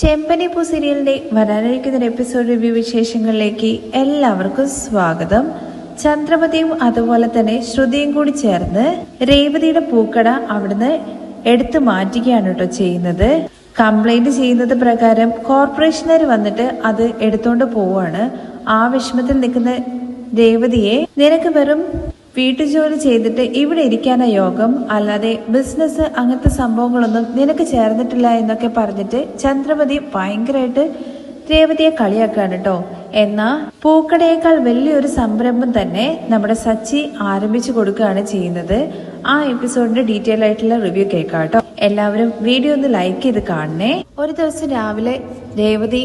ചെമ്പനിപ്പൂ സീരിയലിന്റെ വരാനിരിക്കുന്ന episode review വിശേഷങ്ങളിലേക്ക് എല്ലാവർക്കും സ്വാഗതം. ചന്ദ്രമതിയും അതുപോലെ തന്നെ ശ്രുതിയും കൂടി ചേർന്ന് രേവതിയുടെ പൂക്കട അവിടുന്ന് എടുത്തു മാറ്റുകയാണ് കേട്ടോ ചെയ്യുന്നത്. കംപ്ലൈന്റ് ചെയ്യുന്നത് പ്രകാരം കോർപ്പറേഷനുകാർ വന്നിട്ട് അത് എടുത്തോണ്ട് പോവാണ് ആ വിഷമത്തിൽ നിൽക്കുന്ന രേവതിയെ നിനക്ക് വെറും വീട്ടുജോലി ചെയ്തിട്ട് ഇവിടെ ഇരിക്കാനാ യോഗം. അല്ലാതെ ബിസിനസ് അങ്ങനത്തെ സംഭവങ്ങളൊന്നും നിനക്ക് ചേർന്നിട്ടില്ല എന്നൊക്കെ പറഞ്ഞിട്ട് ചന്ദ്രമതി ഭയങ്കരമായിട്ട് രേവതിയെ കളിയാക്കാണ് കേട്ടോ എന്നാ പൂക്കടയേക്കാൾ വലിയൊരു സംരംഭം തന്നെ നമ്മുടെ സച്ചി ആരംഭിച്ചു കൊടുക്കുകയാണ് ചെയ്യുന്നത്. ആ എപ്പിസോഡിന്റെ ഡീറ്റെയിൽ ആയിട്ടുള്ള റിവ്യൂ കേൾക്കാം കേട്ടോ എല്ലാവരും വീഡിയോ ഒന്ന് ലൈക്ക് ചെയ്ത് കാണണേ. ഒരു ദിവസം രാവിലെ രേവതി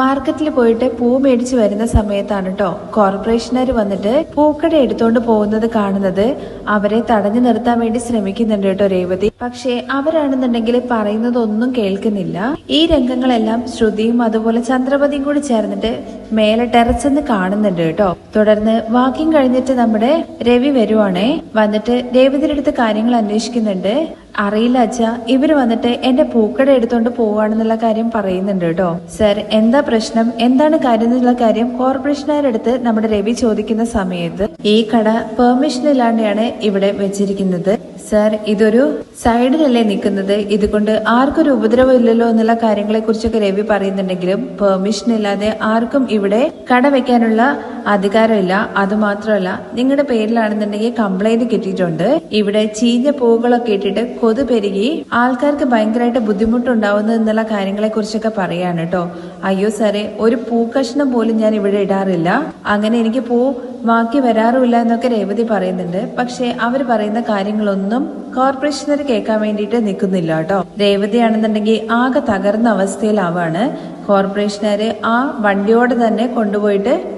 മാർക്കറ്റിൽ പോയിട്ട് പൂ മേടിച്ച് വരുന്ന സമയത്താണ് കേട്ടോ കോർപ്പറേഷനുകാർ വന്നിട്ട് പൂക്കട എടുത്തോണ്ട് പോകുന്നത് കാണുന്നത് അവരെ തടഞ്ഞു നിർത്താൻ വേണ്ടി ശ്രമിക്കുന്നുണ്ട് കേട്ടോ രേവതി. പക്ഷേ അവരാണെന്നുണ്ടെങ്കിൽ പറയുന്നതൊന്നും കേൾക്കുന്നില്ല. ഈ രംഗങ്ങളെല്ലാം ശ്രുതിയും അതുപോലെ ചന്ദ്രപതിയും കൂടി ചേർന്നിട്ട് മേലെ ടെറച്ചെന്ന് കാണുന്നുണ്ട് കേട്ടോ തുടർന്ന് വാക്കിംഗ് കഴിഞ്ഞിട്ട് നമ്മുടെ രവി വരുവാണേ. വന്നിട്ട് രേവതിയുടെ അടുത്ത് കാര്യങ്ങൾ അന്വേഷിക്കുന്നുണ്ട്. അറിയില്ല അച്ഛ. ഇവർ വന്നിട്ട് എന്റെ പൂക്കട എടുത്തോണ്ട് പോവാണെന്നുള്ള കാര്യം പറയുന്നുണ്ട് കേട്ടോ. സർ എന്താ പ്രശ്നം? എന്താണ് കാര്യം എന്നുള്ള കാര്യം കോർപ്പറേഷനുകാരടുത്ത് നമ്മുടെ രവി ചോദിക്കുന്ന സമയത്ത് ഈ കട പെർമിഷൻ ഇല്ലാണ്ടാണ് ഇവിടെ വെച്ചിരിക്കുന്നത്. സർ ഇതൊരു സൈഡിലല്ലേ നിൽക്കുന്നത്? ഇതുകൊണ്ട് ആർക്കൊരു ഉപദ്രവം ഇല്ലല്ലോ എന്നുള്ള കാര്യങ്ങളെ കുറിച്ചൊക്കെ രവി പറയുന്നുണ്ടെങ്കിലും പെർമിഷൻ ഇല്ലാതെ ആർക്കും ഇവിടെ കട വെക്കാനുള്ള അധികാരമില്ല. അതുമാത്രമല്ല നിങ്ങളുടെ പേരിലാണെന്നുണ്ടെങ്കിൽ കംപ്ലൈന്റ് കിട്ടിയിട്ടുണ്ട്. ഇവിടെ ചീഞ്ഞ പൂവുകളൊക്കെ ഇട്ടിട്ട് കൊതു പെരുകി ആൾക്കാർക്ക് ഭയങ്കരമായിട്ട് ബുദ്ധിമുട്ടുണ്ടാവുന്നു എന്നുള്ള കാര്യങ്ങളെ കുറിച്ചൊക്കെ പറയാണ് കേട്ടോ. അയ്യോ സാറേ ഒരു പൂക്കഷ്ണം പോലും ഞാൻ ഇവിടെ ഇടാറില്ല. അങ്ങനെ എനിക്ക് പൂ ബാക്കി വരാറുമില്ല എന്നൊക്കെ രേവതി പറയുന്നുണ്ട്. പക്ഷേ അവർ പറയുന്ന കാര്യങ്ങളൊന്നും കോർപ്പറേഷനർ കേൾക്കാൻ വേണ്ടിയിട്ട് നിൽക്കുന്നില്ല കേട്ടോ. രേവതിയാണെന്നുണ്ടെങ്കിൽ ആകെ തകർന്ന അവസ്ഥയിലാവാണ്. കോർപ്പറേഷനുകാര് ആ വണ്ടിയോടെ തന്നെ കൊണ്ടുപോയിട്ട്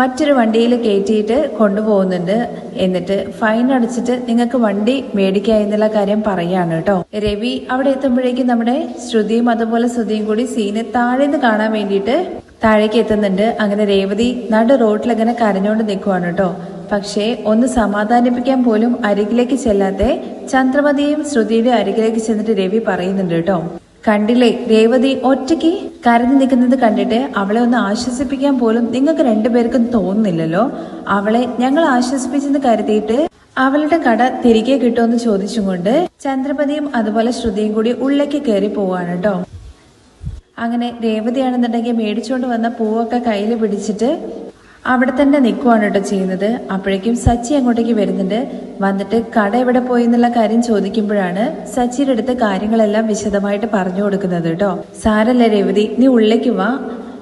മറ്റൊരു വണ്ടിയിൽ കയറ്റിയിട്ട് കൊണ്ടുപോകുന്നുണ്ട്. എന്നിട്ട് ഫൈൻ അടിച്ചിട്ട് നിങ്ങൾക്ക് വണ്ടി മേടിക്കുക എന്നുള്ള കാര്യം പറയാണ് കേട്ടോ. രവി അവിടെ എത്തുമ്പോഴേക്കും നമ്മുടെ ശ്രുതിയും അതുപോലെ ശ്രുതിയും കൂടി സീനെ താഴേന്ന് കാണാൻ വേണ്ടിയിട്ട് താഴേക്ക് എത്തുന്നുണ്ട്. അങ്ങനെ രേവതി നടു റോഡിൽ അങ്ങനെ കരഞ്ഞോണ്ട് നിൽക്കുവാണ് കേട്ടോ. പക്ഷേ ഒന്ന് സമാധാനിപ്പിക്കാൻ പോലും അരികിലേക്ക് ചെല്ലാതെ ചന്ദ്രമതിയും ശ്രുതിയുടെ അരികിലേക്ക് ചെന്നിട്ട് രവി പറയുന്നുണ്ട് കേട്ടോ. കണ്ടില്ലേ രേവതി ഒറ്റയ്ക്ക് കരഞ്ഞു നിൽക്കുന്നത് കണ്ടിട്ട് അവളെ ഒന്ന് ആശ്വസിപ്പിക്കാൻ പോലും നിങ്ങൾക്ക് രണ്ടുപേർക്കും തോന്നുന്നില്ലല്ലോ? അവളെ ഞങ്ങൾ ആശ്വസിപ്പിച്ചെന്ന് കരുതിയിട്ട് അവളുടെ കട തിരികെ കിട്ടുമെന്ന് ചോദിച്ചും കൊണ്ട് ചന്ദ്രപതിയും അതുപോലെ ശ്രുതിയും കൂടി ഉള്ളിലേക്ക് കയറി പോവാണ് കേട്ടോ. അങ്ങനെ രേവതിയാണെന്നുണ്ടെങ്കിൽ മേടിച്ചുകൊണ്ട് വന്ന പൂവൊക്കെ കയ്യിൽ പിടിച്ചിട്ട് അവിടെ തന്നെ നിൽക്കുവാണ് കേട്ടോ ചെയ്യുന്നത്. അപ്പോഴേക്കും സച്ചി അങ്ങോട്ടേക്ക് വരുന്നുണ്ട്. വന്നിട്ട് കട എവിടെ പോയി എന്നുള്ള കാര്യം ചോദിക്കുമ്പോഴാണ് സച്ചിയുടെ അടുത്ത് കാര്യങ്ങളെല്ലാം വിശദമായിട്ട് പറഞ്ഞു കൊടുക്കുന്നത് കേട്ടോ സാരല്ല രേവതി നീ ഉള്ളിലേക്ക് വാ.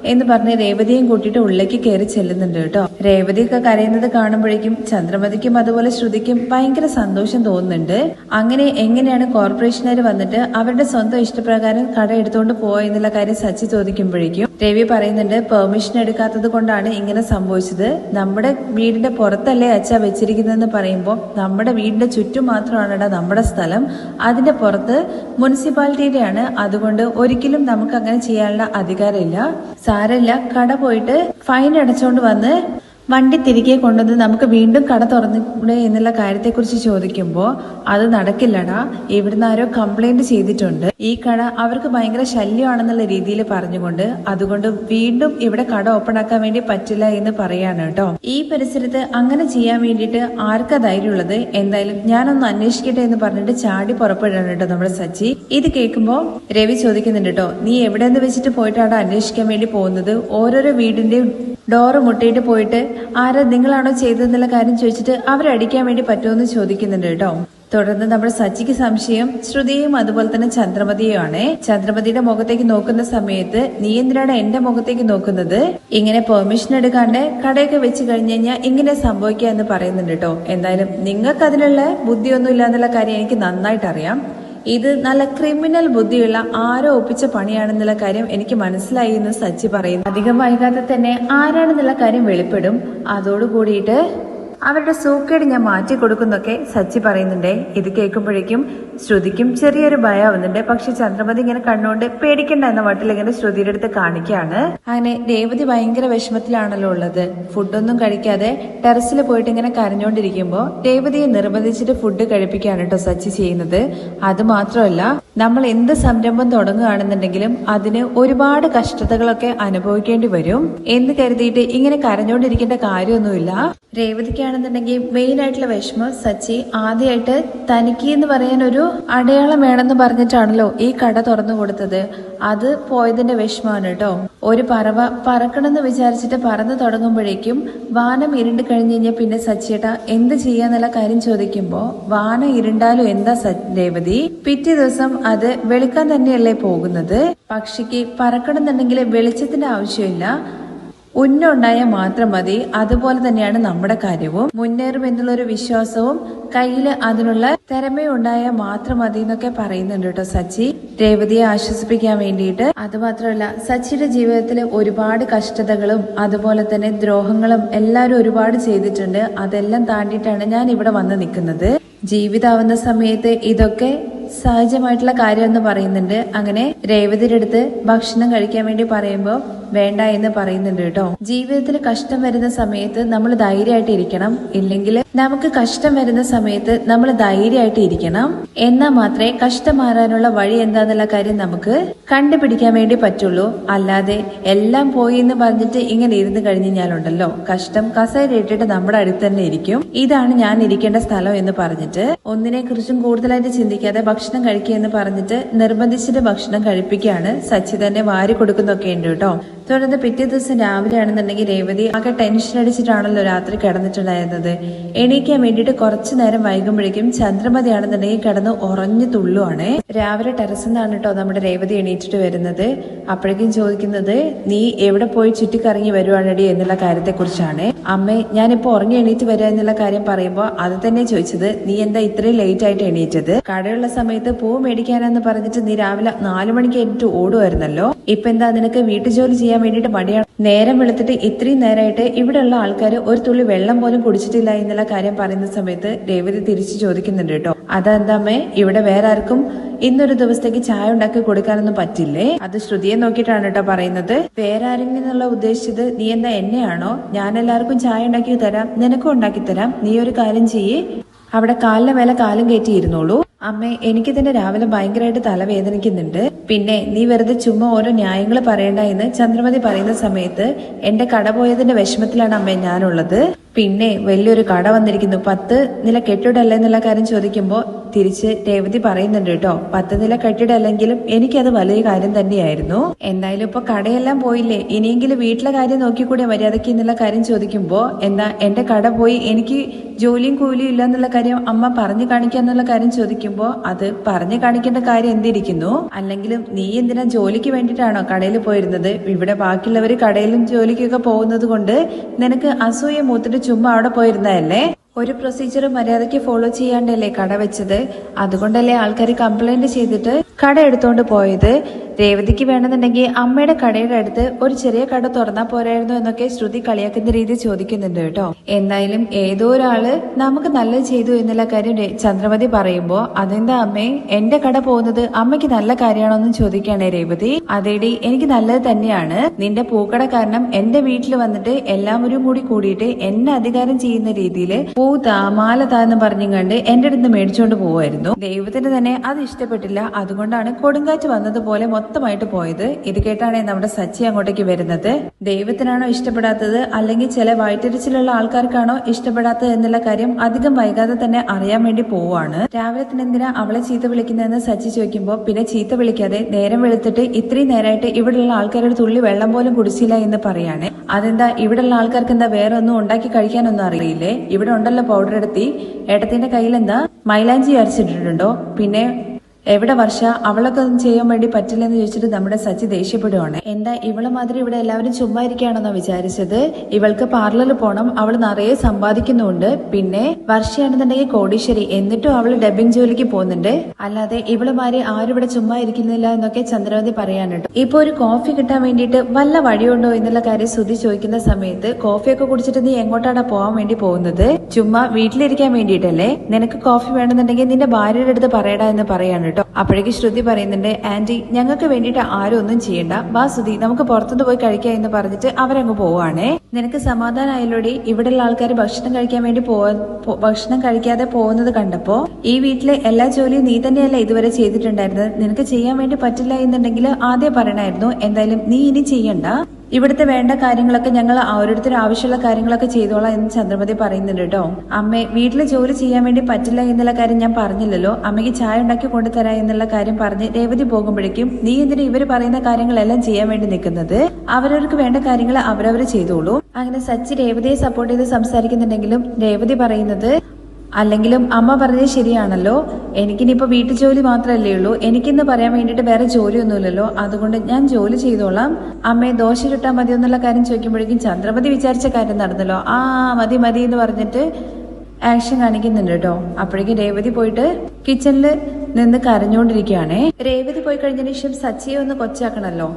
എന്ന് പറഞ്ഞ് രേവതിയും കൂട്ടിയിട്ട് ഉള്ളിലേക്ക് കയറി ചെല്ലുന്നുണ്ട് കേട്ടോ. രേവതിയൊക്കെ കരയുന്നത് കാണുമ്പോഴേക്കും ചന്ദ്രമതിക്കും അതുപോലെ ശ്രുതിക്കും ഭയങ്കര സന്തോഷം തോന്നുന്നുണ്ട്. അങ്ങനെ എങ്ങനെയാണ് കോർപ്പറേഷനുകാർ വന്നിട്ട് അവരുടെ സ്വന്തം ഇഷ്ടപ്രകാരം കട എടുത്തുകൊണ്ട് പോയെന്നുള്ള കാര്യം സച്ചി ചോദിക്കുമ്പോഴേക്കും രവി പറയുന്നുണ്ട് പെർമിഷൻ എടുക്കാത്തത് കൊണ്ടാണ് ഇങ്ങനെ സംഭവിച്ചത്. നമ്മുടെ വീടിന്റെ പുറത്തല്ലേ അച്ഛ വെച്ചിരിക്കുന്നതെന്ന് പറയുമ്പോൾ നമ്മുടെ വീടിന്റെ ചുറ്റും മാത്രമാണടാ നമ്മുടെ സ്ഥലം. അതിന്റെ പുറത്ത് മുനിസിപ്പാലിറ്റിയുടെയാണ്. അതുകൊണ്ട് ഒരിക്കലും നമുക്ക് അങ്ങനെ ചെയ്യാനുള്ള അധികാരമില്ല. സാരമില്ല. കട പോയിട്ട് ഫൈൻ അടച്ചുകൊണ്ട് വന്ന് വണ്ടി തിരികെ കൊണ്ടുവന്ന് നമുക്ക് വീണ്ടും കട തുറന്നൂടെ എന്നുള്ള കാര്യത്തെക്കുറിച്ച് ചോദിക്കുമ്പോൾ അത് നടക്കില്ലടാ. ഇവിടുന്ന് ആരോ കംപ്ലൈന്റ് ചെയ്തിട്ടുണ്ട്. ഈ കട അവർക്ക് ഭയങ്കര ശല്യമാണെന്നുള്ള രീതിയിൽ പറഞ്ഞുകൊണ്ട് അതുകൊണ്ട് വീണ്ടും ഇവിടെ കട ഓപ്പൺ ആക്കാൻ വേണ്ടി പറ്റില്ല എന്ന് പറയാണ് കേട്ടോ ഈ പരിസരത്ത് അങ്ങനെ ചെയ്യാൻ വേണ്ടിയിട്ട് ആർക്കാ ധൈര്യമുള്ളത്? എന്തായാലും ഞാനൊന്ന് അന്വേഷിക്കട്ടെ എന്ന് പറഞ്ഞിട്ട് ചാടി പുറപ്പെടുകയാണ് കേട്ടോ നമ്മുടെ സച്ചി. ഇത് കേൾക്കുമ്പോൾ രവി ചോദിക്കുന്നുണ്ട് കേട്ടോ നീ എവിടെ നിന്ന് വെച്ചിട്ട് പോയിട്ടാണ് അന്വേഷിക്കാൻ വേണ്ടി പോകുന്നത്? ഓരോരോ വീടിന്റെയും ഡോറ് മുട്ടിയിട്ട് പോയിട്ട് ആരാ നിങ്ങളാണോ ചെയ്തതെന്നുള്ള കാര്യം ചോദിച്ചിട്ട് അവരടിക്കാൻ വേണ്ടി പറ്റുമെന്ന് ചോദിക്കുന്നുണ്ട് കേട്ടോ. തുടർന്ന് നമ്മുടെ സച്ചിക്ക് സംശയം ശ്രുതിയും അതുപോലെ തന്നെ ചന്ദ്രമതിയുമാണ് ചന്ദ്രമതിയുടെ മുഖത്തേക്ക് നോക്കുന്ന സമയത്ത് നീ എന്തിനാണ് എന്റെ മുഖത്തേക്ക് നോക്കുന്നത്? ഇങ്ങനെ പെർമിഷൻ എടുക്കാണ്ട് കടയൊക്കെ വെച്ച് കഴിഞ്ഞു കഴിഞ്ഞാൽ ഇങ്ങനെ സംഭവിക്കുക എന്ന് പറയുന്നുണ്ട് കേട്ടോ. എന്തായാലും നിങ്ങൾക്ക് അതിനുള്ള ബുദ്ധിയൊന്നും ഇല്ല എന്നുള്ള കാര്യം എനിക്ക് നന്നായിട്ട് അറിയാം ഇത് നല്ല ക്രിമിനൽ ബുദ്ധിയുള്ള ആരോ ഒപ്പിച്ച പണിയാണെന്നുള്ള കാര്യം എനിക്ക് മനസ്സിലായി എന്ന് സച്ചി പറയുന്നു. അധികം വൈകാതെ തന്നെ ആരാണെന്നുള്ള കാര്യം വെളിപ്പെടും. അതോട് കൂടിയിട്ട് അവരുടെ സൂക്കേട് ഞാൻ മാറ്റി കൊടുക്കുന്നൊക്കെ സച്ചി പറയുന്നുണ്ടേ. ഇത് കേൾക്കുമ്പോഴേക്കും ശ്രുതിക്കും ചെറിയൊരു ഭയം ആവുന്നുണ്ട് പക്ഷെ ചന്ദ്രമതി ഇങ്ങനെ കണ്ണുകൊണ്ട് പേടിക്കണ്ട എന്ന വട്ടിൽ ഇങ്ങനെ ശ്രുതിയുടെ അടുത്ത് കാണിക്കുകയാണ്. അങ്ങനെ രേവതി ഭയങ്കര വിഷമത്തിലാണല്ലോ ഉള്ളത്. ഫുഡൊന്നും കഴിക്കാതെ ടെറസിൽ പോയിട്ട് ഇങ്ങനെ കരഞ്ഞുകൊണ്ടിരിക്കുമ്പോൾ രേവതിയെ നിർബന്ധിച്ചിട്ട് ഫുഡ് കഴിപ്പിക്കുകയാണ് കേട്ടോ സച്ചി ചെയ്യുന്നത്. അത് മാത്രമല്ല നമ്മൾ എന്ത് സംരംഭം തുടങ്ങുകയാണെന്നുണ്ടെങ്കിലും അതിന് ഒരുപാട് കഷ്ടതകളൊക്കെ അനുഭവിക്കേണ്ടി വരും. എന്ന് കരുതിയിട്ട് ഇങ്ങനെ കരഞ്ഞോണ്ടിരിക്കേണ്ട കാര്യമൊന്നുമില്ല. രേവതിക്കാണെന്നുണ്ടെങ്കിൽ മെയിൻ ആയിട്ടുള്ള വിഷമം സച്ചി ആദ്യമായിട്ട് തനിക്ക് എന്ന് പറയാൻ ഒരു അടയാളം വേണമെന്ന് പറഞ്ഞിട്ടാണല്ലോ ഈ കട തുറന്നു കൊടുത്തത്. അത് പോയതിന്റെ വിഷമമാണ് കേട്ടോ. ഒരു പറവ പറക്കണമെന്ന് വിചാരിച്ചിട്ട് പറന്നു തുടങ്ങുമ്പോഴേക്കും വാനം ഇരുണ്ട് കഴിഞ്ഞ് കഴിഞ്ഞാൽ പിന്നെ സച്ചിയേട്ട എന്ത് ചെയ്യാന്നുള്ള കാര്യം ചോദിക്കുമ്പോ വാനം ഇരുണ്ടാലും എന്താ രേവതി? പിറ്റേ ദിവസം അത് വെളുക്കാൻ തന്നെയല്ലേ പോകുന്നത്? പക്ഷിക്ക് പറക്കണമെന്നുണ്ടെങ്കിൽ വെളിച്ചത്തിന്റെ ആവശ്യമില്ല. ഉന്നുണ്ടായാൽ മാത്രം മതി. അതുപോലെ തന്നെയാണ് നമ്മുടെ കാര്യവും. മുന്നേറും എന്നുള്ള ഒരു വിശ്വാസവും കയ്യിൽ അതിനുള്ള തിരമയുണ്ടായാൽ മാത്രം മതി എന്നൊക്കെ പറയുന്നുണ്ട് കേട്ടോ സച്ചി. രേവതിയെ ആശ്വസിപ്പിക്കാൻ വേണ്ടിയിട്ട്. അത് മാത്രമല്ല സച്ചിയുടെ ജീവിതത്തിൽ ഒരുപാട് കഷ്ടതകളും അതുപോലെ തന്നെ ദ്രോഹങ്ങളും എല്ലാവരും ഒരുപാട് ചെയ്തിട്ടുണ്ട്. അതെല്ലാം താണ്ടിയിട്ടാണ് ഞാൻ ഇവിടെ വന്ന് നിൽക്കുന്നത്. ജീവിതാവുന്ന സമയത്ത് ഇതൊക്കെ സഹജമായിട്ടുള്ള കാര്യം എന്ന് പറയുന്നുണ്ട്. അങ്ങനെ രേവതിയുടെ അടുത്ത് ഭക്ഷണം കഴിക്കാൻ വേണ്ടി പറയുമ്പോൾ വേണ്ട എന്ന് പറയുന്നുണ്ട് കേട്ടോ. ജീവിതത്തിൽ കഷ്ടം വരുന്ന സമയത്ത് നമ്മൾ ധൈര്യമായിട്ട് ഇരിക്കണം. ഇല്ലെങ്കിൽ നമുക്ക് കഷ്ടം വരുന്ന സമയത്ത് നമ്മൾ ധൈര്യമായിട്ട് ഇരിക്കണം. എന്നാൽ മാത്രമേ കഷ്ടം മാറാനുള്ള വഴി എന്താന്നുള്ള കാര്യം നമുക്ക് കണ്ടുപിടിക്കാൻ വേണ്ടി പറ്റുള്ളൂ. അല്ലാതെ എല്ലാം പോയി എന്ന് പറഞ്ഞിട്ട് ഇങ്ങനെ ഇരുന്ന് കഴിഞ്ഞ് കഴിഞ്ഞാലുണ്ടല്ലോ. കഷ്ടം കസേരയിട്ടിട്ട് നമ്മുടെ അടുത്ത് തന്നെ ഇരിക്കും. ഇതാണ് ഞാൻ ഇരിക്കേണ്ട സ്ഥലം എന്ന് പറഞ്ഞിട്ട് ഒന്നിനെ കുറിച്ചും കൂടുതലായിട്ട് ചിന്തിക്കാതെ ഭക്ഷണം കഴിക്കുക എന്ന് പറഞ്ഞിട്ട് നിർബന്ധിച്ചിട്ട് ഭക്ഷണം കഴിപ്പിക്കുകയാണ് സച്ചി തന്നെ വാരി കൊടുക്കുന്നൊക്കെ ഉണ്ട് കേട്ടോ. തുടർന്ന് പിറ്റേ ദിവസം രാവിലെ ആണെന്നുണ്ടെങ്കിൽ രേവതി ആകെ ടെൻഷൻ അടിച്ചിട്ടാണല്ലോ രാത്രി കിടന്നിട്ടുണ്ടായിരുന്നത്. എണീക്കാൻ വേണ്ടിയിട്ട് കുറച്ചു നേരം വൈകുമ്പോഴേക്കും ചന്ദ്രമതി ആണെന്നുണ്ടെങ്കിൽ കിടന്ന് ഉറഞ്ഞു തുള്ളുവാണ്. രാവിലെ ടെറസിൽ നിന്നാണ് കേട്ടോ നമ്മുടെ രേവതി എണീറ്റിട്ട് വരുന്നത്. അപ്പോഴേക്കും ചോദിക്കുന്നത് നീ എവിടെ പോയി ചുറ്റിക്കറങ്ങി വരുവാണടി? എന്നുള്ള കാര്യത്തെ കുറിച്ചാണ് അമ്മേ ഞാനിപ്പോ ഉറങ്ങി എണീറ്റ് വരിക എന്നുള്ള കാര്യം പറയുമ്പോൾ അത് തന്നെ ചോദിച്ചത്. നീ എന്താ ഇത്രയും ലേറ്റ് ആയിട്ട് എണീറ്റത്? കടയുള്ള സമയത്ത് പൂ മേടിക്കാനാന്ന് പറഞ്ഞിട്ട് നീ രാവിലെ നാലു മണിക്ക് എണീറ്റ് ഓടുമായിരുന്നല്ലോ ഇപ്പൊ എന്താ നിനക്ക് വീട്ടുജോലി ചെയ്യാൻ വേണ്ടിയിട്ട് മടിയാണ്. നേരം വെളുത്തിട്ട് ഇത്രയും നേരമായിട്ട് ഇവിടെയുള്ള ആൾക്കാർ ഒരു തുള്ളി വെള്ളം പോലും കുടിച്ചിട്ടില്ല എന്നുള്ള കാര്യം പറയുന്ന സമയത്ത് രേവതി തിരിച്ചു ചോദിക്കുന്നുണ്ട് കേട്ടോ. അതെന്താമേ ഇവിടെ വേറെ ആർക്കും ഇന്നൊരു ദിവസത്തേക്ക് ചായ ഉണ്ടാക്കി കൊടുക്കാനൊന്നും പറ്റില്ലേ? അത് ശ്രുതിയെ നോക്കിയിട്ടാണ് കേട്ടോ പറയുന്നത്. വേറെ എന്നുള്ള ഉദ്ദേശിച്ചത് നീ എന്താ എന്നെയാണോ? ഞാൻ എല്ലാവർക്കും ചായ ഉണ്ടാക്കി തരാം നിനക്കും ഉണ്ടാക്കി തരാം. നീ ഒരു കാര്യം ചെയ്യേ. അവിടെ കാലിന് മേലെ കാലും കയറ്റിയിരുന്നോളൂ. അമ്മേ എനിക്ക് തന്നെ രാവിലെ ഭയങ്കരമായിട്ട് തലവേദനിക്കുന്നുണ്ട്. പിന്നെ നീ വെറുതെ ചുമ്മാ ഓരോ ന്യായങ്ങൾ പറയണ്ട എന്ന് ചന്ദ്രമതി പറയുന്ന സമയത്ത് എന്റെ കട പോയതിന്റെ വിഷമത്തിലാണ് അമ്മേ ഞാനുള്ളത്. പിന്നെ വലിയൊരു കട വന്നിരിക്കുന്നു. പത്ത് നില കെട്ടിടല്ലേ എന്നുള്ള കാര്യം ചോദിക്കുമ്പോൾ തിരിച്ച് രേവതി പറയുന്നുണ്ട് കേട്ടോ. പത്ത് നില കെട്ടിടല്ലെങ്കിലും എനിക്കത് വലിയ കാര്യം തന്നെയായിരുന്നു. എന്തായാലും ഇപ്പൊ കടയെല്ലാം പോയില്ലേ? ഇനിയെങ്കിലും വീട്ടിലെ കാര്യം നോക്കിക്കൂടെ മര്യാദയ്ക്ക് എന്നുള്ള കാര്യം ചോദിക്കുമ്പോൾ എന്താ എന്റെ കട പോയി എനിക്ക് ജോലിയും കൂലിയും ഇല്ല എന്നുള്ള കാര്യം അമ്മ പറഞ്ഞു കാണിക്കുക എന്നുള്ള കാര്യം ചോദിക്കുമ്പോൾ അത് പറഞ്ഞു കാണിക്കേണ്ട കാര്യം എന്തിരിക്കുന്നു? അല്ലെങ്കിലും നീ എന്തിനാ ജോലിക്ക് വേണ്ടിയിട്ടാണോ കടയിൽ പോയിരുന്നത്? ഇവിടെ ബാക്കിയുള്ളവർ കടയിലും ജോലിക്കൊക്കെ പോകുന്നത് കൊണ്ട് നിനക്ക് അസൂയ മൂത്തിട്ട് ചുമ്മാ അവിടെ പോയിരുന്നതല്ലേ? ഒരു പ്രൊസീജിയർ മര്യാദയ്ക്ക് ഫോളോ ചെയ്യാണ്ടല്ലേ കട വെച്ചത്? അതുകൊണ്ടല്ലേ ആൾക്കാർ കംപ്ലൈന്റ് ചെയ്തിട്ട് കട എടുത്തോണ്ട് പോയത്? രേവതിക്ക് വേണമെന്നുണ്ടെങ്കിൽ അമ്മയുടെ കടയുടെ അടുത്ത് ഒരു ചെറിയ കട തുറന്നാ പോരായിരുന്നു എന്നൊക്കെ ശ്രുതി കളിയാക്കുന്ന രീതി ചോദിക്കുന്നുണ്ട് കേട്ടോ. എന്തായാലും ഏതോ ഒരാൾ നമുക്ക് നല്ലത് ചെയ്തു എന്നുള്ള കാര്യം ചന്ദ്രമതി പറയുമ്പോ അതെന്താ അമ്മേ? എന്റെ കട പോകുന്നത് അമ്മയ്ക്ക് നല്ല കാര്യമാണോ എന്ന് ചോദിക്കുകയാണ് രേവതി. അതേടി എനിക്ക് നല്ലത് തന്നെയാണ്. നിന്റെ പൂക്കട കാരണം എന്റെ വീട്ടിൽ വന്നിട്ട് എല്ലാവരും കൂടി കൂടിയിട്ട് എന്നെ അധികാരം ചെയ്യുന്ന രീതിയിൽ പൂ താ മാല താ എന്ന് പറഞ്ഞുകൊണ്ട് എന്റെ അടുത്ത് മേടിച്ചോണ്ട് പോവായിരുന്നു. ദൈവത്തിന് തന്നെ അത് ഇഷ്ടപ്പെട്ടില്ല. അതുകൊണ്ടാണ് കൊടുങ്കാറ്റ് വന്നതുപോലെ മൊത്തമായിട്ട് പോയത്. ഇത് കേട്ടാണ് നമ്മുടെ സച്ചി അങ്ങോട്ടേക്ക് വരുന്നത്. ദൈവത്തിനാണോ ഇഷ്ടപ്പെടാത്തത്? അല്ലെങ്കിൽ ചില വയറ്റിരിച്ചിലുള്ള ആൾക്കാർക്കാണോ ഇഷ്ടപ്പെടാത്തത് എന്നുള്ള കാര്യം അധികം വൈകാതെ തന്നെ അറിയാൻ വേണ്ടി പോവാണ്. രാവിലെ തന്നെ എന്തിനാ അവളെ ചീത്ത വിളിക്കുന്നതെന്ന് സച്ചി ചോദിക്കുമ്പോൾ പിന്നെ ചീത്ത വിളിക്കാതെ നേരം വെളുത്തിട്ട് ഇത്രയും നേരമായിട്ട് ഇവിടെയുള്ള ആൾക്കാരുടെ തുള്ളി വെള്ളം പോലും കുടിച്ചില്ല എന്ന് പറയാണ്. അതെന്താ? ഇവിടെയുള്ള ആൾക്കാർക്ക് എന്താ വേറെ ഒന്നും ഉണ്ടാക്കി കഴിക്കാനൊന്നും അറിയില്ലേ? ഇവിടെ ഉണ്ടല്ലോ പൗഡർ എടുത്തി. ഏട്ടത്തിന്റെ കയ്യിൽ എന്താ മൈലാഞ്ചി അരച്ചിട്ടിട്ടുണ്ടോ? പിന്നെ എവിടെ വർഷ അവളൊക്കെ ഒന്നും ചെയ്യാൻ വേണ്ടി പറ്റില്ലെന്ന് ചോദിച്ചിട്ട് നമ്മുടെ സച്ചി ദേഷ്യപ്പെടുവാണ്. എന്താ ഇവളെ മാതിരി ഇവിടെ എല്ലാവരും ചുമ്മാ ഇരിക്കുകയാണെന്നോ വിചാരിച്ചത്? ഇവൾക്ക് പാർലറിൽ പോണം അവൾ നിറയെ സമ്പാദിക്കുന്നുണ്ട് പിന്നെ വർഷയാണെന്നുണ്ടെങ്കിൽ കോടീശ്വരി എന്നിട്ടും അവൾ ഡബിംഗ് ജോലിക്ക് പോകുന്നുണ്ട്. അല്ലാതെ ഇവൾ മാതിരി ആരും ഇവിടെ ചുമ്മാ ഇരിക്കുന്നില്ല എന്നൊക്കെ ചന്ദ്രവതി പറയാനുണ്ട്. ഇപ്പൊ ഒരു കോഫി കിട്ടാൻ വേണ്ടിയിട്ട് വല്ല വഴിയുണ്ടോ എന്നുള്ള കാര്യം ശ്രുതി ചോദിക്കുന്ന സമയത്ത് കോഫിയൊക്കെ കുടിച്ചിട്ട് നീ എങ്ങോട്ടാണ് പോകാൻ വേണ്ടി പോകുന്നത്? ചുമ്മാ വീട്ടിലിരിക്കാൻ വേണ്ടിയിട്ടല്ലേ? നിനക്ക് കോഫി വേണമെന്നുണ്ടെങ്കിൽ നിന്റെ ഭാര്യയുടെ അടുത്ത് പറയടാ എന്ന് പറയാണ് കേട്ടോ. അപ്പോഴേക്ക് ശ്രുതി പറയുന്നുണ്ട് ആന്റി ഞങ്ങൾക്ക് വേണ്ടിയിട്ട് ആരും ഒന്നും ചെയ്യണ്ട. വാ സുധി നമുക്ക് പുറത്തുനിന്ന് പോയി കഴിക്കാം എന്ന് പറഞ്ഞിട്ട് അവരങ്ങ് പോവാണേ നിനക്ക് സമാധാനമായാലോടി ഇവിടെയുള്ള ആൾക്കാർ ഭക്ഷണം കഴിക്കാൻ വേണ്ടി പോ- ഭക്ഷണം കഴിക്കാതെ പോകുന്നത് കണ്ടപ്പോ ഈ വീട്ടിലെ എല്ലാ ജോലിയും നീ തന്നെയല്ല ഇതുവരെ ചെയ്തിട്ടുണ്ടായിരുന്നത്? നിനക്ക് ചെയ്യാൻ വേണ്ടി പറ്റില്ല എന്നുണ്ടെങ്കിൽ ആദ്യം പറയണായിരുന്നു. എന്തായാലും നീ ഇനി ചെയ്യണ്ട. ഇവിടുത്തെ വേണ്ട കാര്യങ്ങളൊക്കെ ഞങ്ങൾ ഓരോരുത്തരും ആവശ്യമുള്ള കാര്യങ്ങളൊക്കെ ചെയ്തോളാം എന്ന് ചന്ദ്രമതി പറയുന്നുണ്ട് കേട്ടോ. അമ്മേ വീട്ടിൽ ജോലി ചെയ്യാൻ വേണ്ടി പറ്റില്ല എന്നുള്ള കാര്യം ഞാൻ പറഞ്ഞില്ലല്ലോ. അമ്മയ്ക്ക് ചായ ഉണ്ടാക്കി കൊണ്ടുതരാം എന്നുള്ള കാര്യം പറഞ്ഞ് രേവതി പോകുമ്പോഴേക്കും നീ എന്തിനാ ഇവർ പറയുന്ന കാര്യങ്ങളെല്ലാം ചെയ്യാൻ വേണ്ടി നിൽക്കുന്നത്? അവരവർക്ക് വേണ്ട കാര്യങ്ങൾ അവരവർ ചെയ്തോളൂ. അങ്ങനെ സച്ചി രേവതിയെ സപ്പോർട്ട് ചെയ്ത് സംസാരിക്കുന്നുണ്ടെങ്കിലും രേവതി പറയുന്നത് അല്ലെങ്കിലും അമ്മ പറഞ്ഞത് ശരിയാണല്ലോ. എനിക്കിനിപ്പോൾ വീട്ടു ജോലി മാത്രമല്ലേ ഉള്ളൂ. എനിക്കിന്ന് പറയാൻ വേണ്ടിയിട്ട് വേറെ ജോലിയൊന്നുമില്ലല്ലോ. അതുകൊണ്ട് ഞാൻ ജോലി ചെയ്തോളാം. അമ്മയെ ദോശ ചുട്ടാൽ മതി എന്നുള്ള കാര്യം ചോദിക്കുമ്പോഴേക്കും ചന്ദ്രമതി വിചാരിച്ച കാര്യം നടന്നല്ലോ. ആ മതി മതി എന്ന് പറഞ്ഞിട്ട് ആക്ഷൻ കാണിക്കുന്നുണ്ട് കേട്ടോ. അപ്പോഴേക്കും രേവതി പോയിട്ട് കിച്ചണിൽ നിന്ന് കരഞ്ഞുകൊണ്ടിരിക്കുകയാണേ രേവതി പോയി കഴിഞ്ഞതിന് ശേഷം സച്ചിയെ ഒന്ന് കൊച്ചാക്കണല്ലോ.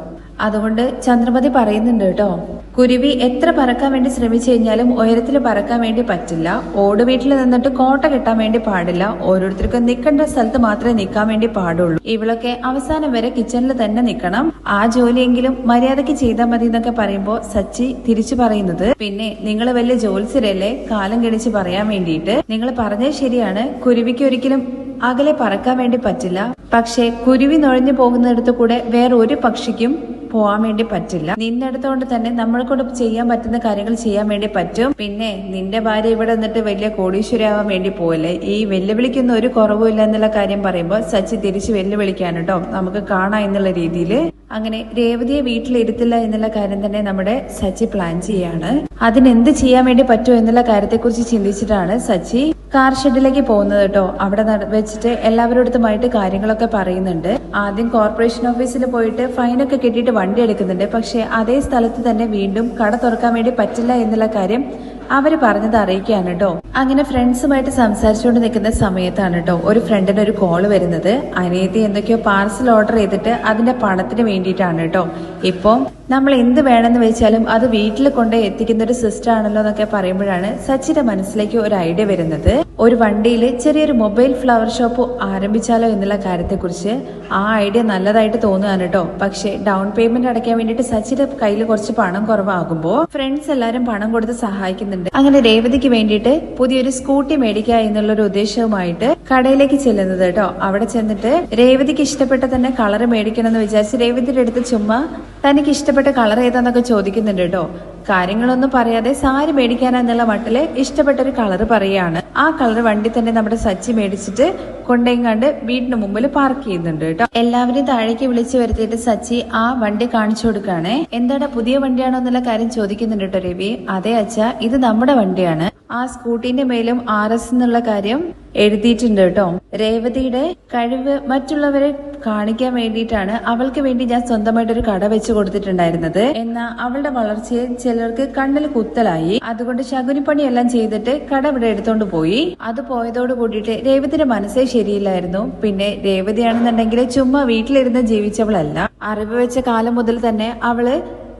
അതുകൊണ്ട് ചന്ദ്രമതി പറയുന്നുണ്ട് കേട്ടോ. കുരുവി എത്ര പറക്കാൻ വേണ്ടി ശ്രമിച്ചു കഴിഞ്ഞാലും ഉയരത്തിൽ പറക്കാൻ വേണ്ടി പറ്റില്ല. ഓട് വീട്ടിൽ നിന്നിട്ട് കോട്ട കെട്ടാൻ വേണ്ടി പാടില്ല. ഓരോരുത്തർക്കും നിൽക്കേണ്ട സ്ഥലത്ത് മാത്രമേ നിൽക്കാൻ വേണ്ടി പാടുള്ളൂ. ഇവളൊക്കെ അവസാനം വരെ കിച്ചണിൽ തന്നെ നിൽക്കണം. ആ ജോലിയെങ്കിലും മര്യാദയ്ക്ക് ചെയ്താൽ മതി എന്നൊക്കെ പറയുമ്പോൾ സച്ചി തിരിച്ചു പറയുന്നത് പിന്നെ നിങ്ങൾ വലിയ ജോത്സ്യരല്ലേ? കാലം കെണിച്ച് പറയാൻ വേണ്ടിയിട്ട്. നിങ്ങൾ പറഞ്ഞത് ശരിയാണ്. കുരുവിക്ക് ഒരിക്കലും അകലെ പറക്കാൻ വേണ്ടി പറ്റില്ല. പക്ഷേ കുരുവി നുഴഞ്ഞു പോകുന്നിടത്തു കൂടെ വേറൊരു പക്ഷിക്കും പോവാൻ വേണ്ടി പറ്റില്ല. നിന്നെടുത്തോണ്ട് തന്നെ നമ്മളെ കൊണ്ട് ചെയ്യാൻ പറ്റുന്ന കാര്യങ്ങൾ ചെയ്യാൻ വേണ്ടി പറ്റും. പിന്നെ നിന്റെ ഭാര്യ ഇവിടെ നിന്നിട്ട് വലിയ കോടീശ്വരാവാൻ വേണ്ടി പോയല്ലേ ഈ വെല്ലുവിളിക്കൊന്നും ഒരു കുറവും ഇല്ല എന്നുള്ള കാര്യം പറയുമ്പോൾ സച്ചി തിരിച്ച് വെല്ലുവിളിക്കാൻ കേട്ടോ നമുക്ക് കാണാം എന്നുള്ള രീതിയിൽ അങ്ങനെ രേവതിയെ വീട്ടിലിരുത്തില്ല എന്നുള്ള കാര്യം തന്നെ നമ്മുടെ സച്ചി പ്ലാൻ ചെയ്യാണ്. അതിനെന്ത് ചെയ്യാൻ വേണ്ടി പറ്റുമോ എന്നുള്ള കാര്യത്തെക്കുറിച്ച് ചിന്തിച്ചിട്ടാണ് സച്ചി കാർ ഷെഡിലേക്ക് പോകുന്നത് കേട്ടോ. അവിടെ വെച്ചിട്ട് എല്ലാവരോടത്തുമായിട്ട് കാര്യങ്ങളൊക്കെ പറയുന്നുണ്ട്. ആദ്യം കോർപ്പറേഷൻ ഓഫീസിൽ പോയിട്ട് ഫൈനൊക്കെ കെട്ടിയിട്ട് വണ്ടി എടുക്കുന്നുണ്ട്. പക്ഷേ അതേ സ്ഥലത്ത് തന്നെ വീണ്ടും കട തുറക്കാൻ വേണ്ടി പറ്റില്ല എന്നുള്ള കാര്യം അവർ പറഞ്ഞത് അറിയിക്കാണ് കേട്ടോ അങ്ങനെ ഫ്രണ്ട്സുമായിട്ട് സംസാരിച്ചുകൊണ്ട് നിൽക്കുന്ന സമയത്താണ് കേട്ടോ ഒരു ഫ്രണ്ടിന് ഒരു കോൾ വരുന്നത്. അനിയത്തി എന്തൊക്കെയോ പാർസൽ ഓർഡർ ചെയ്തിട്ട് അതിന്റെ പണത്തിന് വേണ്ടിയിട്ടാണ് കേട്ടോ ഇപ്പം നമ്മൾ എന്ത് വേണമെന്ന് വെച്ചാലും അത് വീട്ടിൽ കൊണ്ട് എത്തിക്കുന്ന ഒരു സിസ്റ്റം ആണല്ലോ എന്നൊക്കെ പറയുമ്പോഴാണ് സച്ചിന്റെ മനസ്സിലേക്ക് ഒരു ഐഡിയ വരുന്നത്. ഒരു വണ്ടിയിൽ ചെറിയൊരു മൊബൈൽ ഫ്ലവർ ഷോപ്പ് ആരംഭിച്ചാലോ എന്നുള്ള കാര്യത്തെക്കുറിച്ച് ആ ഐഡിയ നല്ലതായിട്ട് തോന്നുകയാണ് കേട്ടോ. പക്ഷേ ഡൗൺ പേയ്മെന്റ് അടയ്ക്കാൻ വേണ്ടിയിട്ട് സച്ചിന്റെ കയ്യിൽ കുറച്ച് പണം കുറവാകുമ്പോൾ ഫ്രണ്ട്സ് എല്ലാരും പണം കൊടുത്ത് സഹായിക്കുന്നുണ്ട്. അങ്ങനെ രേവതിക്ക് വേണ്ടിയിട്ട് പുതിയൊരു സ്കൂട്ടി മേടിക്കുക എന്നുള്ള ഒരു ഉദ്ദേശവുമായിട്ട് കടയിലേക്ക് ചെല്ലുന്നത് കേട്ടോ. അവിടെ ചെന്നിട്ട് രേവതിക്ക് ഇഷ്ടപ്പെട്ട തന്നെ കളർ മേടിക്കണം എന്ന് വിചാരിച്ച് രേവതിയുടെ അടുത്ത് ചുമ്മാ തനിക്ക് ഇഷ്ടപ്പെട്ട കളർ ഏതാന്നൊക്കെ ചോദിക്കുന്നുണ്ട് കേട്ടോ. കാര്യങ്ങളൊന്നും പറയാതെ സാരി മേടിക്കാനെന്നുള്ള മട്ടിൽ ഇഷ്ടപ്പെട്ട ഒരു കളർ പറയാണ്. ആ കളർ വണ്ടി തന്നെ നമ്മുടെ സച്ചി മേടിച്ചിട്ട് കൊണ്ടെങ്ങാണ്ട് വീടിന് മുമ്പിൽ പാർക്ക് ചെയ്യുന്നുണ്ട് കേട്ടോ. എല്ലാവരും താഴേക്ക് വിളിച്ചു വരുത്തിയിട്ട് സച്ചി ആ വണ്ടി കാണിച്ചു കൊടുക്കാണേ. എന്താടാ പുതിയ വണ്ടിയാണോ എന്നുള്ള കാര്യം ചോദിക്കുന്നുണ്ട് കേട്ടോ രവി. അതെ അച്ഛ ഇത് നമ്മുടെ വണ്ടിയാണ്. ആ സ്കൂട്ടിന്റെ മേലും ആർ എസ് എന്നുള്ള കാര്യം എഴുതിയിട്ടുണ്ട് കേട്ടോ. രേവതിയുടെ കഴിവ് മറ്റുള്ളവരെ കാണിക്കാൻ വേണ്ടിയിട്ടാണ് അവൾക്ക് വേണ്ടി ഞാൻ സ്വന്തമായിട്ട് ഒരു കട വെച്ച് കൊടുത്തിട്ടുണ്ടായിരുന്നത്. എന്നാൽ അവളുടെ വളർച്ചയിൽ ചിലർക്ക് കണ്ണിൽ കുത്തലായി. അതുകൊണ്ട് ശകുനിപ്പണിയെല്ലാം ചെയ്തിട്ട് കട ഇവിടെ എടുത്തോണ്ട് പോയി. അത് പോയതോട് കൂടിയിട്ട് രേവതിയുടെ മനസ്സേ ശരിയില്ലായിരുന്നു. പിന്നെ രേവതിയാണെന്നുണ്ടെങ്കിൽ ചുമ്മാ വീട്ടിലിരുന്ന് ജീവിച്ചവളല്ല. അറിവ് വെച്ച കാലം മുതൽ തന്നെ അവൾ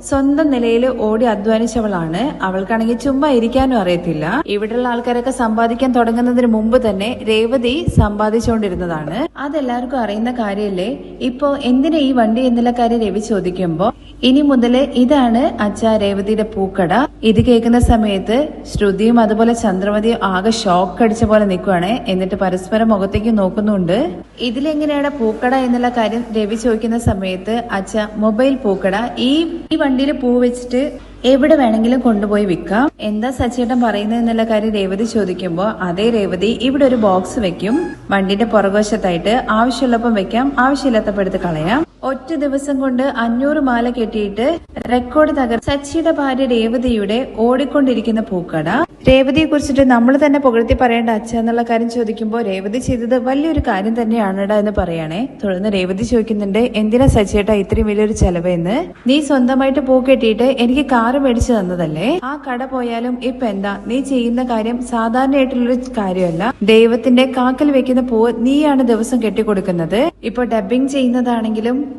സ്വന്തം നിലയിൽ ഓടി അധ്വാനിച്ചവളാണ്. അവൾക്കാണെങ്കിൽ ചുമ്മാ ഇരിക്കാനും അറിയത്തില്ല. ഇവിടെയുള്ള ആൾക്കാരൊക്കെ സമ്പാദിക്കാൻ തുടങ്ങുന്നതിന് മുമ്പ് തന്നെ രേവതി സമ്പാദിച്ചുകൊണ്ടിരുന്നതാണ്. അതെല്ലാവർക്കും അറിയുന്ന കാര്യമല്ലേ ഇപ്പോ എന്തിനാ ഈ വണ്ടി എന്നുള്ള കാര്യം രവി ചോദിക്കുമ്പോ ഇനി മുതൽ ഇതാണ് അച്ഛ രേവതിയുടെ പൂക്കട. ഇത് കേൾക്കുന്ന സമയത്ത് ശ്രുതിയും അതുപോലെ ചന്ദ്രമതിയും ആകെ ഷോക്ക് അടിച്ച പോലെ നിൽക്കുവാണ് എന്നിട്ട് പരസ്പരം മുഖത്തേക്ക് നോക്കുന്നുണ്ട്. ഇതിലെങ്ങനെയാണ് പൂക്കട എന്നുള്ള കാര്യം രവി ചോദിക്കുന്ന സമയത്ത് അച്ഛ മൊബൈൽ പൂക്കട. ഈ ഈ വണ്ടിയിൽ പൂ വെച്ചിട്ട് എവിടെ വേണമെങ്കിലും കൊണ്ടുപോയി വിൽക്കാം. എന്താ സച്ചേട്ടൻ പറയുന്നത് എന്നുള്ള കാര്യം രേവതി ചോദിക്കുമ്പോൾ അതേ രേവതി ഇവിടെ ഒരു ബോക്സ് വെക്കും. വണ്ടിന്റെ പുറകുവശത്തായിട്ട് ആവശ്യമുള്ളപ്പം വെക്കാം. ആവശ്യമില്ലാത്തപ്പോൾ എടുത്ത് കളയാം. ഒറ്റ ദിവസം കൊണ്ട് അഞ്ഞൂറ് മാല കെട്ടിയിട്ട് റെക്കോർഡ് തകർ സച്ചിയുടെ ഭാര്യ രേവതിയുടെ ഓടിക്കൊണ്ടിരിക്കുന്ന പൂക്കട. രേവതിയെ കുറിച്ചിട്ട് നമ്മൾ തന്നെ പുകഴ്ത്തി പറയേണ്ട അച്ഛ എന്നുള്ള കാര്യം ചോദിക്കുമ്പോൾ രേവതി ചെയ്തത് വലിയൊരു കാര്യം തന്നെയാണെടാ എന്ന് പറയണേ. തുടർന്ന് രേവതി ചോദിക്കുന്നുണ്ട് എന്തിനാ സച്ചിയേട്ടാ ഇത്രയും വലിയൊരു ചെലവ് എന്ന്? നീ സ്വന്തമായിട്ട് പൂ കെട്ടിയിട്ട് എനിക്ക് കാറ് മേടിച്ചു തന്നതല്ലേ? ആ കട പോയാലും ഇപ്പൊ എന്താ? നീ ചെയ്യുന്ന കാര്യം സാധാരണയായിട്ടുള്ളൊരു കാര്യമല്ല. ദൈവത്തിന്റെ കാക്കൽ വെക്കുന്ന പൂവ് നീയാണ് ദിവസം കെട്ടിക്കൊടുക്കുന്നത്. ഇപ്പൊ ഡബിങ് ചെയ്യുന്നതാണെങ്കിലും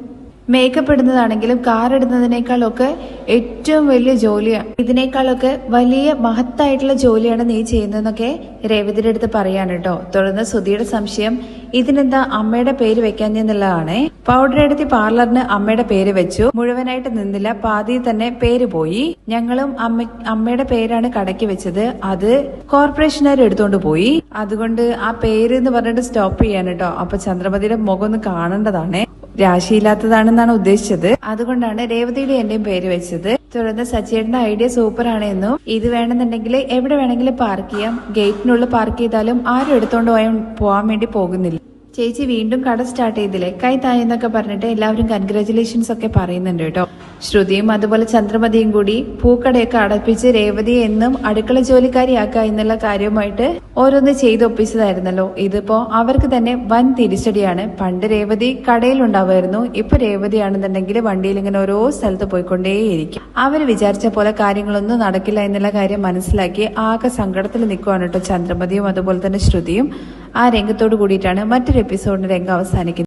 മേക്കപ്പ് ഇടുന്നതാണെങ്കിലും കാർ ഇടുന്നതിനേക്കാളൊക്കെ ഏറ്റവും വലിയ ജോലിയാണ്. ഇതിനേക്കാളൊക്കെ വലിയ മഹത്തായിട്ടുള്ള ജോലിയാണ് നീ ചെയ്യുന്നതെന്നൊക്കെ രേവതിയുടെ അടുത്ത് പറയാണ് കേട്ടോ. തുടർന്ന് സുധിയുടെ സംശയം ഇതിനെന്താ അമ്മയുടെ പേര് വെക്കാൻ എന്നുള്ളതാണ് പൗഡർ എടുത്തി പാർലറിന് അമ്മയുടെ പേര് വെച്ചു. മുഴുവനായിട്ട് നിന്നില്ല പാതിയിൽ തന്നെ പേര് പോയി. ഞങ്ങളും അമ്മ അമ്മയുടെ പേരാണ് കടയ്ക്ക് വെച്ചത്. അത് കോർപ്പറേഷനുകാർ എടുത്തോണ്ട് പോയി. അതുകൊണ്ട് ആ പേര് എന്ന് പറഞ്ഞിട്ട് സ്റ്റോപ്പ് ചെയ്യാൻ കേട്ടോ. അപ്പൊ ചന്ദ്രമതിയുടെ മുഖം ഒന്ന് കാണേണ്ടതാണ്. രാശിയില്ലാത്തതാണെന്നാണ് ഉദ്ദേശിച്ചത്. അതുകൊണ്ടാണ് രേവതിയുടെ എന്റെയും പേര് വെച്ചത്. തുടർന്ന് സച്ചേട്ടന്റെ ഐഡിയ സൂപ്പർ ആണ് എന്നും ഇത് വേണമെന്നുണ്ടെങ്കിൽ എവിടെ വേണമെങ്കിലും പാർക്ക് ചെയ്യാം. ഗേറ്റിനുള്ളിൽ പാർക്ക് ചെയ്താലും ആരും എടുത്തോണ്ട് പോയാൻ പോകാൻ വേണ്ടി പോകുന്നില്ല. ചേച്ചി വീണ്ടും കട സ്റ്റാർട്ട് ചെയ്തില്ലേ? കൈ തായെന്നൊക്കെ പറഞ്ഞിട്ട് എല്ലാവരും കൺഗ്രാചുലേഷൻസ് ഒക്കെ പറയുന്നുണ്ട് കേട്ടോ. ശ്രുതിയും അതുപോലെ ചന്ദ്രമതിയും കൂടി പൂക്കടയൊക്കെ അടപ്പിച്ച് രേവതി എന്നും അടുക്കള ജോലിക്കാരിയാക്കുക എന്നുള്ള കാര്യവുമായിട്ട് ഓരോന്ന് ചെയ്തൊപ്പിച്ചതായിരുന്നല്ലോ. ഇതിപ്പോ അവർക്ക് തന്നെ വൻ തിരിച്ചടിയാണ്. പണ്ട് രേവതി കടയിലുണ്ടാവുമായിരുന്നു. ഇപ്പൊ രേവതിയാണെന്നുണ്ടെങ്കിൽ വണ്ടിയിൽ ഇങ്ങനെ ഓരോ സ്ഥലത്ത് പോയിക്കൊണ്ടേയിരിക്കും. അവർ വിചാരിച്ച പോലെ കാര്യങ്ങളൊന്നും നടക്കില്ല എന്നുള്ള കാര്യം മനസ്സിലാക്കി ആകെ സങ്കടത്തിൽ നിൽക്കുവാണ് കേട്ടോ ചന്ദ്രമതിയും അതുപോലെ തന്നെ ശ്രുതിയും. ആ രംഗത്തോട് കൂടിയിട്ടാണ് മറ്റൊരു എപ്പിസോഡിന് രംഗം അവസാനിക്കുന്നത്.